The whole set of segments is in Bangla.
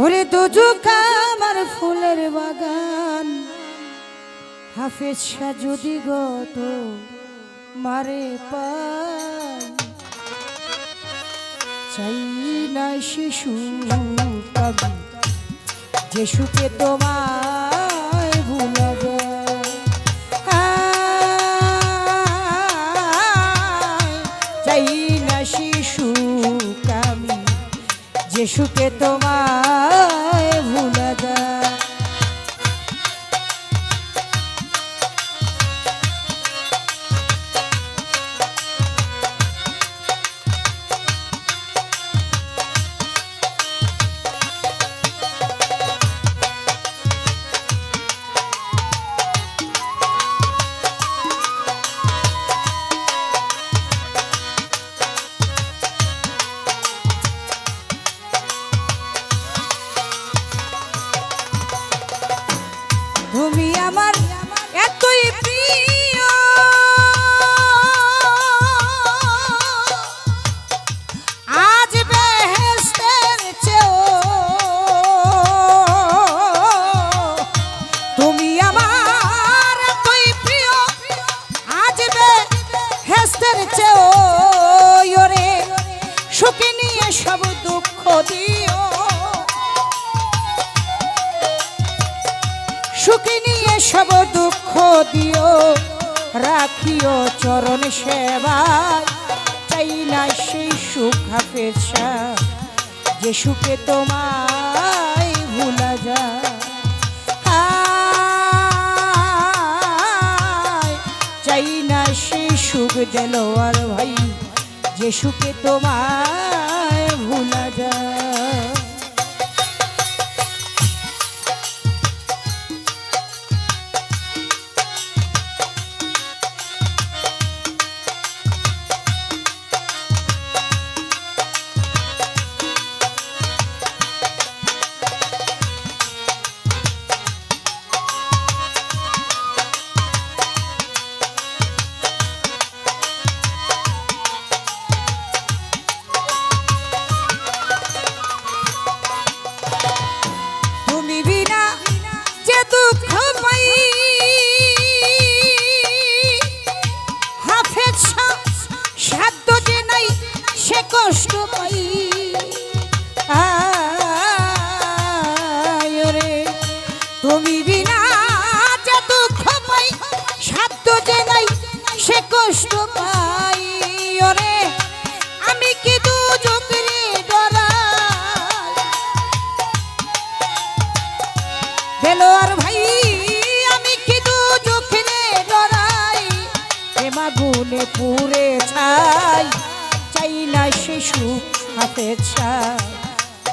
ওরে দুজুকা আমার ফুলের বাগান। হাফেজ শাহ যদি গত মারে চাই না শিশু কবি, যে সুখে তোমায় ভুলে চাই না শিশু কামি যে সুখে তোমায় সব দুঃখ দিও। সুখে নিয়ে সব দুঃখ দিও। রাখিও চরণ সেবায় চাই না সেই সুখ হাফেছা যে সুখে তোমায় ভুলা আয়, চাই না সেই সুখ দিল আর ভাই যে সুখে তোমায় কষ্ট পাই। রে, তুমি বিনা দুঃখ পাই, সাধ্য যে নাই সে কষ্ট পাই। ওরে, আমি কি দুজক রে ভাই, আমি কি দু চোখে ডরাই? এমা গুনে পুরে সে সুখ ছাই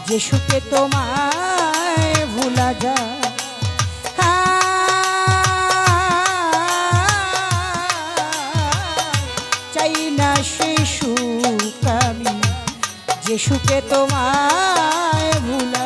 যে সুখে তোমায় ভুলা যায়। চাই না শিশু সুখ আমি, যে সুখে তোমায় ভুলা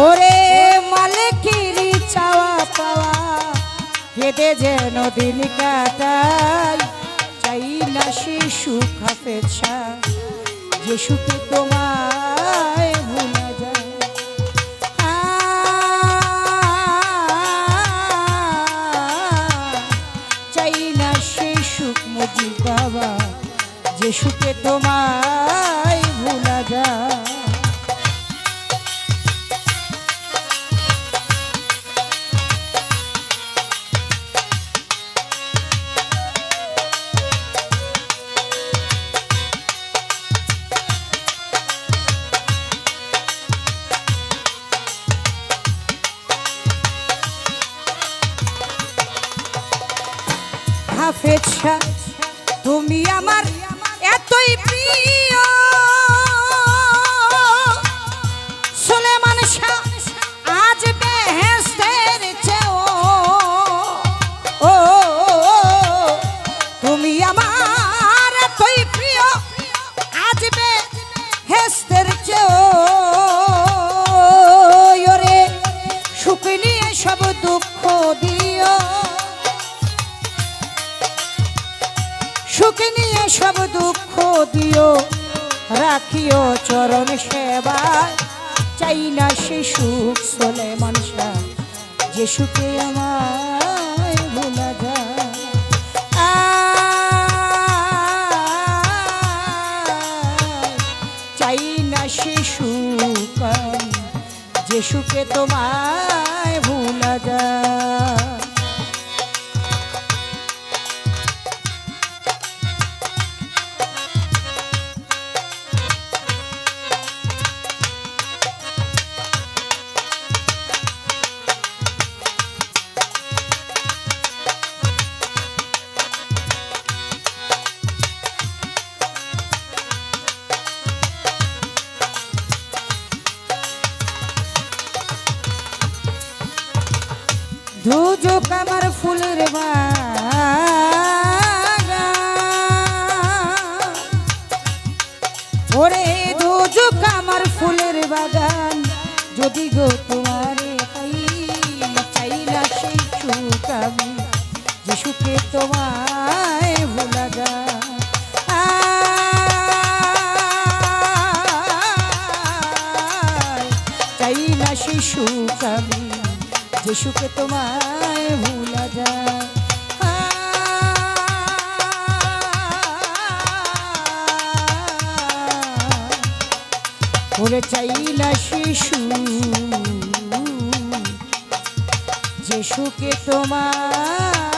ওরে মালিকেরই চাওয়া পাওয়া কেটে যেন দিন কাটাই। চাই না সে সুখ হাফেছা যে সুখে তোমায় ভুলা যায়। চাই না সেই সুখ মুজিব বাবা যে সুখে তোমায় হাফেজ তুমি আমার এতই প্রিয়। সব দুঃখ দিও, রাখিও চরণ সেবায় চাই না সে সুখ চলে মানুষা যে সুখে ভোলা যায়। চাই না সে যে সুখে তোমায় ভোলা যায়। দুজোক আমার ফুলের বাগান। ওরে দুজোক আমার ফুলের বাগান, যদি গো তোমারে পাই, চাই না সেই সুখ আমি যে। সুখে তোমায় যে সুখে তোমায় ভুলা যায়। ওরে চাই না শিশু যে তোমার